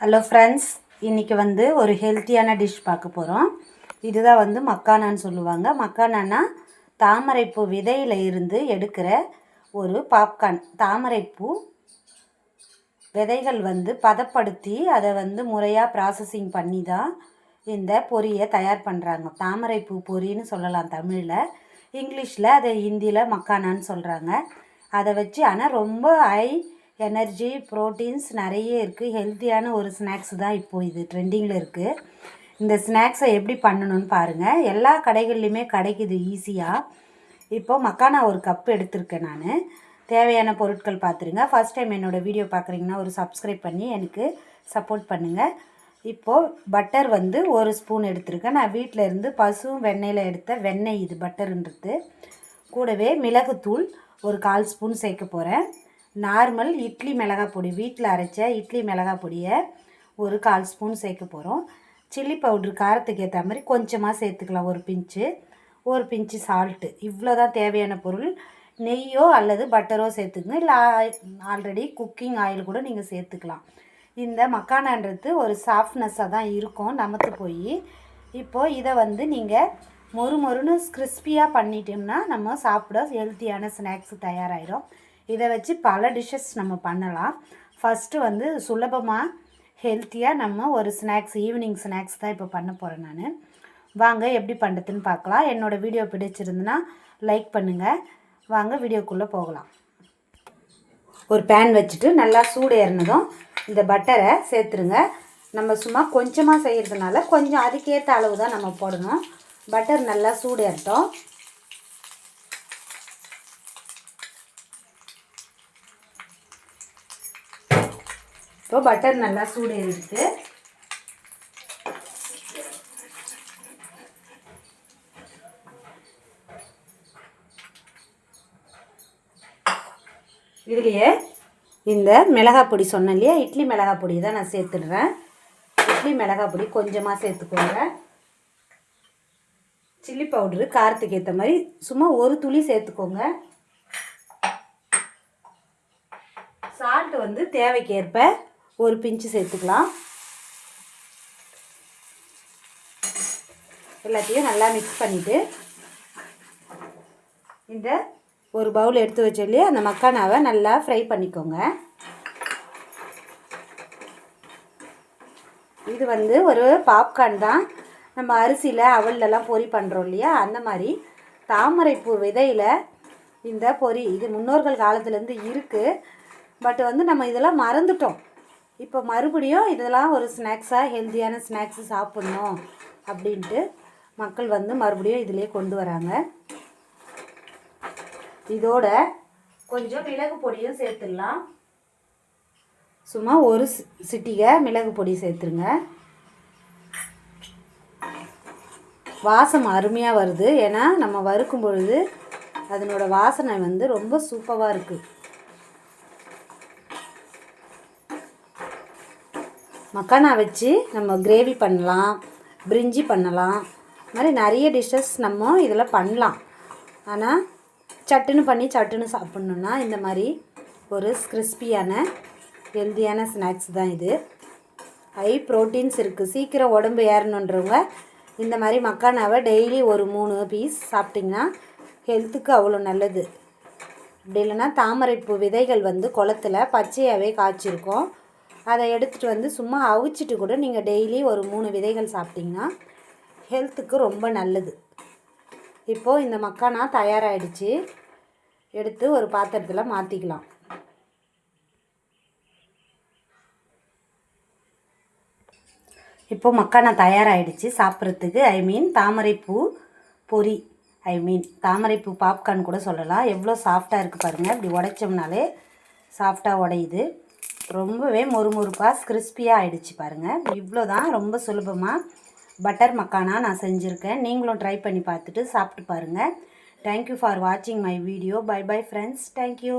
Hello friends இன்றைக்கி வந்து ஒரு ஹெல்த்தியான டிஷ் பார்க்க போகிறோம் இதுதான் வந்து மக்கானான்னு சொல்லுவாங்க. மக்கானான்னா தாமரைப்பூ விதையில் இருந்து எடுக்கிற ஒரு பாப்கார்ன் தாமரைப்பூ விதைகள் வந்து பதப்படுத்தி அதை வந்து முறையாக ப்ராசஸிங் பண்ணி தான் இந்த பொரியை தயார் பண்ணுறாங்க தாமரைப்பூ பொரின்னு சொல்லலாம் தமிழில். இங்கிலீஷில் அதை ஹிந்தியில் மக்கானான்னு சொல்கிறாங்க அதை வச்சு ஆனால் ரொம்ப ஹை எனர்ஜி ப்ரோட்டீன்ஸ் நிறைய இருக்குது ஹெல்த்தியான ஒரு ஸ்நாக்ஸ் தான் இப்போது இது ட்ரெண்டிங்கில் இருக்குது இந்த ஸ்நாக்ஸை எப்படி பண்ணணும்னு பாருங்கள் எல்லா கடைகள்லையுமே கிடைக்குது ஈஸியாக இப்போது மக்கானா ஒரு கப் எடுத்திருக்கேன் நான். தேவையான பொருட்கள் பார்த்துருங்க ஃபஸ்ட் டைம் என்னோடய வீடியோ பார்க்குறீங்கன்னா ஒரு சப்ஸ்கிரைப் பண்ணி எனக்கு சப்போர்ட் பண்ணுங்கள் இப்போது பட்டர் வந்து ஒரு ஸ்பூன் எடுத்திருக்கேன். நான் வீட்டில் இருந்து பசுவும் வெண்ணெயில் எடுத்த வெண்ணெய் இது பட்டருன்றது கூடவே மிளகுத்தூள் ஒரு கால் ஸ்பூன் சேர்க்க போகிறேன் நார்மல் இட்லி மிளகாய் பொடி. வீட்டில் அரைச்ச இட்லி மிளகாய் பொடியை ஒரு கால் ஸ்பூன் சேர்க்க போகிறோம் சில்லி பவுட்ரு காரத்துக்கு ஏற்ற மாதிரி கொஞ்சமாக சேர்த்துக்கலாம். ஒரு பிஞ்சு ஒரு பிஞ்சு சால்ட்டு இவ்வளோ தான் தேவையான பொருள். நெய்யோ அல்லது பட்டரோ சேர்த்துக்கங்க இல்லை ஆல்ரெடி குக்கிங் ஆயில் கூட நீங்கள் சேர்த்துக்கலாம். இந்த மக்கானான்றது ஒரு சாஃப்ட்னஸ்ஸாக தான் இருக்கும். நமத்து போய் இப்போது இதை வந்து நீங்கள் மொறு மொறுன்னு கிறிஸ்பியாக பண்ணிட்டோம்னா நம்ம சாப்பிட ஹெல்த்தியான ஸ்நாக்ஸ் தயாராகிடும் இதை வச்சு பல டிஷ்ஷஸ் நம்ம பண்ணலாம். ஃபஸ்ட்டு வந்து சுலபமாக ஹெல்த்தியாக நம்ம ஒரு ஸ்நாக்ஸ் ஈவினிங் ஸ்நாக்ஸ் தான் இப்போ பண்ண போகிறேன் நான். வாங்க எப்படி பண்ணுறதுன்னு பார்க்கலாம். என்னோடய வீடியோ பிடிச்சிருந்துன்னா லைக் பண்ணுங்கள் வாங்க வீடியோக்குள்ளே போகலாம். ஒரு பேன் வச்சுட்டு நல்லா சூடு ஏறினதும் இந்த பட்டரை சேர்த்துருங்க. நம்ம சும்மா கொஞ்சமாக செய்கிறதுனால கொஞ்சம் அதுக்கேற்ற அளவு தான் நம்ம போடணும். பட்டர் நல்லா சூடு ஏறட்டும். இப்போ பட்டர் நல்லா சூடு இருக்குது இதுலேயே இந்த மிளகாய் பொடி சொன்னேன் இல்லையா? இட்லி மிளகாய் பொடி தான் நான் சேர்த்துடுறேன். இட்லி மிளகாய் பொடி கொஞ்சமாக சேர்த்துக்கோங்க. சில்லி பவுட்ரு காரத்துக்கு ஏற்ற மாதிரி சும்மா ஒரு துளி சேர்த்துக்கோங்க. சால்ட்டு வந்து தேவைக்கேற்ப ஒரு பிஞ்சு சேர்த்துக்கலாம். எல்லாத்தையும் நல்லா மிக்ஸ் பண்ணிவிட்டு இந்த ஒரு பவுல் எடுத்து வச்சோல்லையே அந்த மக்கானாவை நல்லா ஃப்ரை பண்ணிக்கோங்க. இது வந்து ஒரு பாப்கார்ன் தான். நம்ம அரிசியில் அவல்லலாம் பொரி பண்ணுறோம் இல்லையா அந்த மாதிரி தாமரைப்பூ விதையில் இந்த பொரி இது முன்னோர்கள் காலத்துலேருந்து இருக்குது பட் வந்து நம்ம இதெல்லாம் மறந்துட்டோம். இப்போ மறுபடியும் இதெல்லாம் ஒரு ஸ்நாக்ஸாக ஹெல்த்தியான ஸ்நாக்ஸு சாப்பிட்ணும் அப்படின்ட்டு மக்கள் வந்து மறுபடியும் இதிலே கொண்டு வராங்க. இதோட கொஞ்சம் மிளகு பொடியும் சேர்த்துடலாம். சும்மா ஒரு சிட்டிகை மிளகு பொடி சேர்த்துருங்க. வாசம் அருமையாக வருது. ஏன்னா நம்ம வறுக்கும் பொழுது அதனோட வாசனை வந்து ரொம்ப சூப்பராக இருக்குது மக்கானா வச்சு நம்ம கிரேவி பண்ணலாம் பிரிஞ்சி பண்ணலாம். இது மாதிரி நிறைய டிஷ்ஷஸ் நம்ம இதில் பண்ணலாம். ஆனால் சட்டுன்னு பண்ணி சட்டுன்னு சாப்பிட்ணுன்னா இந்த மாதிரி ஒரு கிறிஸ்பியான ஹெல்த்தியான ஸ்நாக்ஸ் தான் இது. ஹை ப்ரோட்டீன்ஸ் இருக்குது சீக்கிரம் உடம்பு ஏறணுன்றவங்க இந்த மாதிரி மக்கானாவை டெய்லி ஒரு மூணு பீஸ் சாப்பிட்டிங்கன்னா ஹெல்த்துக்கு அவ்வளோ நல்லது. அப்படி இல்லைன்னா தாமரைப்பூ விதைகள் வந்து குளத்தில் பச்சையாகவே காய்ச்சிருக்கோம். அதை எடுத்துகிட்டு வந்து சும்மா அவிச்சிட்டு கூட நீங்கள் டெய்லி ஒரு மூணு விதைகள் சாப்பிட்டிங்கன்னா ஹெல்த்துக்கு ரொம்ப நல்லது. இப்போது இந்த மக்கானா தயாராகிடுச்சு எடுத்து ஒரு பாத்திரத்தில் மாற்றிக்கலாம் இப்போ மக்கானா தயாராகிடுச்சு சாப்பிட்றதுக்கு ஐ மீன் தாமரைப்பூ பொரி. ஐ மீன் தாமரைப்பூ பாப்கார்ன் கூட சொல்லலாம். எவ்வளோ சாஃப்டாக இருக்குது பாருங்கள் இப்படி உடைச்சோம்னாலே சாஃப்டாக உடையுது. ரொம்பவே மொறுமொறுப்பாக கிறிஸ்பியாக ஆகிடுச்சு பாருங்கள் இவ்வளோ தான் ரொம்ப சுலபமாக பட்டர் மக்கானா நான் செஞ்சுருக்கேன். நீங்களும் ட்ரை பண்ணி பார்த்துட்டு சாப்பிட்டு பாருங்கள் தேங்க்யூ ஃபார் வாட்சிங் my video bye bye friends thank you